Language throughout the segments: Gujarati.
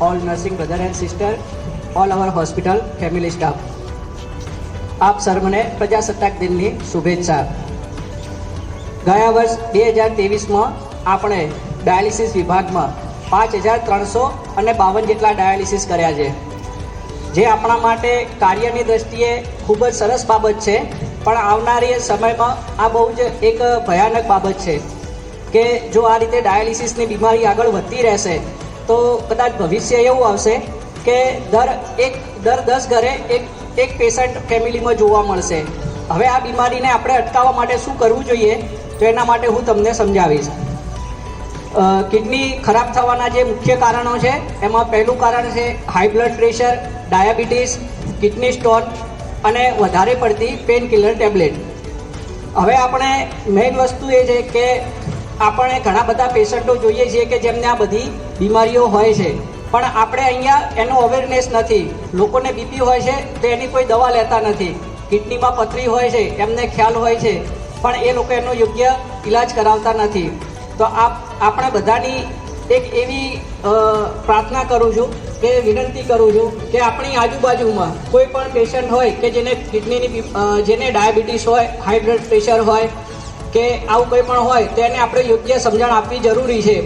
all nursing brother and sister, all our hospital family staff. આપ સર્વને પ્રજાસત્તાક દિનની શુભેચ્છા ગયા વર્ષ બે હજાર ત્રેવીસમાં આપણે ડાયાલિસિસ વિભાગમાં પાંચ હજાર ત્રણસો અને બાવન જેટલા ડાયાલિસિસ કર્યા છે જે આપણા માટે કાર્યની દ્રષ્ટિએ ખૂબ જ સરસ બાબત છે પણ આવનારી સમયમાં આ બહુ જ એક ભયાનક બાબત છે કે જો આ રીતે ડાયાલિસિસની બીમારી આગળ વધતી રહેશે તો કદાચ ભવિષ્ય એવું આવશે કે દર એક, દર દસ ઘરે એક એક પેશન્ટ ફેમિલીમાં જોવા મળશે. હવે આ બીમારીને આપણે અટકાવવા માટે શું કરવું જોઈએ, તો એના માટે હું તમને સમજાવીશ. કિડની ખરાબ થવાના જે મુખ્ય કારણો છે, એમાં પહેલું કારણ છે high blood pressure diabetes kidney stone અને વધારે પડતી પેન કિલર ટેબ્લેટ હવે આપણે મેઇન વસ્તુ એ છે કે આપણે ઘણા બધા પેશન્ટો જોઈએ છીએ કે જેમને આ બધી બીમારીઓ હોય છે. પણ આપણે અહીંયા એનો અવેરનેસ નથી. લોકોને બીપી હોય છે તો એની કોઈ દવા લેતા નથી. કિડનીમાં પથરી હોય છે, એમને ખ્યાલ હોય છે, પણ એ લોકો એનો યોગ્ય ઈલાજ કરાવતા નથી. તો આપ, આપણે બધાની એક એવી પ્રાર્થના કરું છું કે, વિનંતી કરું છું કે આપણી આજુબાજુમાં કોઈ પણ પેશન્ટ હોય કે જેને કિડનીની જેને ડાયાબિટીસ હોય હાઈ બ્લડ પ્રેશર હોય કે આવું કંઈ પણ હોય, તો એને આપણે યોગ્ય સમજણ આપવી જરૂરી છે.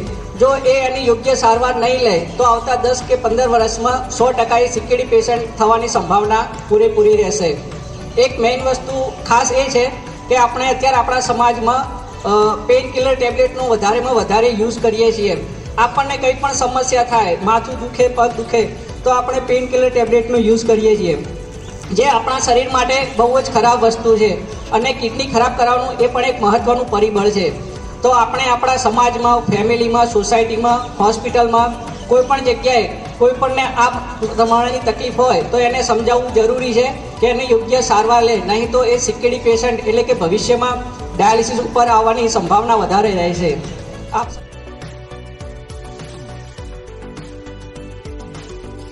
જો એ એની યોગ્ય સારવાર નહીં લે, તો આવતા દસ કે પંદર વર્ષમાં સો ટકા સિકેડી પેશન્ટ થવાની સંભાવના પૂરેપૂરી રહેશે. એક મેઇન વસ્તુ ખાસ એ છે કે આપણે અત્યારે આપણા સમાજમાં પેઇન કિલર ટેબ્લેટનો વધારેમાં વધારે યુઝ કરીએ છીએ. આપણને કંઈ પણ સમસ્યા થાય, માથું દુખે, પગ દુખે, તો આપણે પેઇન કિલર ટેબ્લેટનો યુઝ કરીએ છીએ. જે આપણા શરીર માટે બહુ જ ખરાબ વસ્તુ છે અને કિડની ખરાબ કરાવવાનું એ પણ એક મહત્વનું પરિબળ છે. તો આપણે આપણા સમાજમાં, ફેમિલીમાં, સોસાયટીમાં, હોસ્પિટલમાં કોઈ પણ જગ્યાએ કોઈ પણને આ પ્રમાણેની તકલીફ હોય તો એને સમજાવવું જરૂરી છે કે એને યોગ્ય સારવાર લે. નહીં તો એ સિક્યુરિટી પેશન્ટ એટલે કે ભવિષ્યમાં ડાયાલિસિસ ઉપર આવવાની સંભાવના વધારે રહે છે. આપ